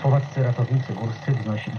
Słowaccy ratownicy górscy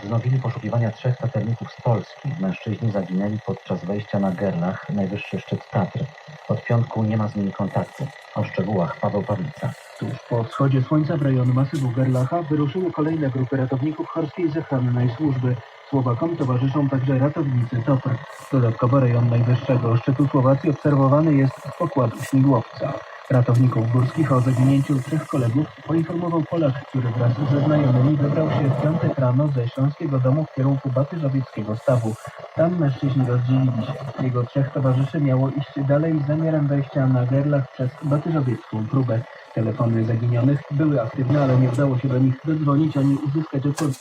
wznowili poszukiwania trzech taterników z Polski. Mężczyźni zaginęli podczas wejścia na Gerlach, najwyższy szczyt Tatr. Od piątku nie ma z nimi kontaktu. O szczegółach Paweł Pawlica. Tuż po wschodzie słońca w rejonu masywu Gerlacha wyruszyły kolejne grupy ratowników Chorskiej Zachrannej Służby. Słowakom towarzyszą także ratownicy TOPR. Dodatkowo rejon najwyższego szczytu Słowacji obserwowany jest z pokładu śmigłowca. Ratowników górskich o zaginięciu trzech kolegów poinformował Polak, który wraz ze znajomymi wybrał się w piątek rano ze Śląskiego Domu w kierunku Batyżowieckiego Stawu. Tam mężczyźni rozdzielili się. Jego trzech towarzyszy miało iść dalej z zamiarem wejścia na Gerlach przez Batyżowiecką próbę. Telefony zaginionych były aktywne, ale nie udało się do nich dodzwonić ani uzyskać odpowiedzi.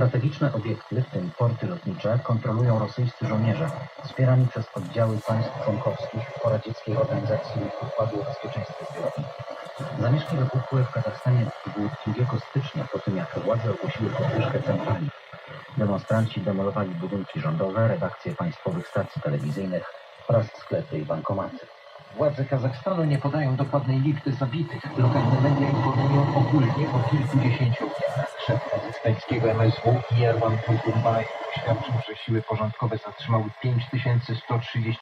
Strategiczne obiekty, w tym porty lotnicze, kontrolują rosyjscy żołnierze, wspierani przez oddziały państw członkowskich poradzieckiej organizacji Układu o Bezpieczeństwie Zbiorowym. Zamieszki wybuchły w Kazachstanie 2 stycznia po tym, jak władze ogłosiły podwyżkę cen paliw. Demonstranci demolowali budynki rządowe, redakcje państwowych stacji telewizyjnych oraz sklepy i bankomaty. Władze Kazachstanu nie podają dokładnej liczby zabitych. Lokalne media informują ogólnie o kilkudziesięciu kazachstańskiego MSW Jerwan Tukumbay oświadczył, że siły porządkowe zatrzymały 5130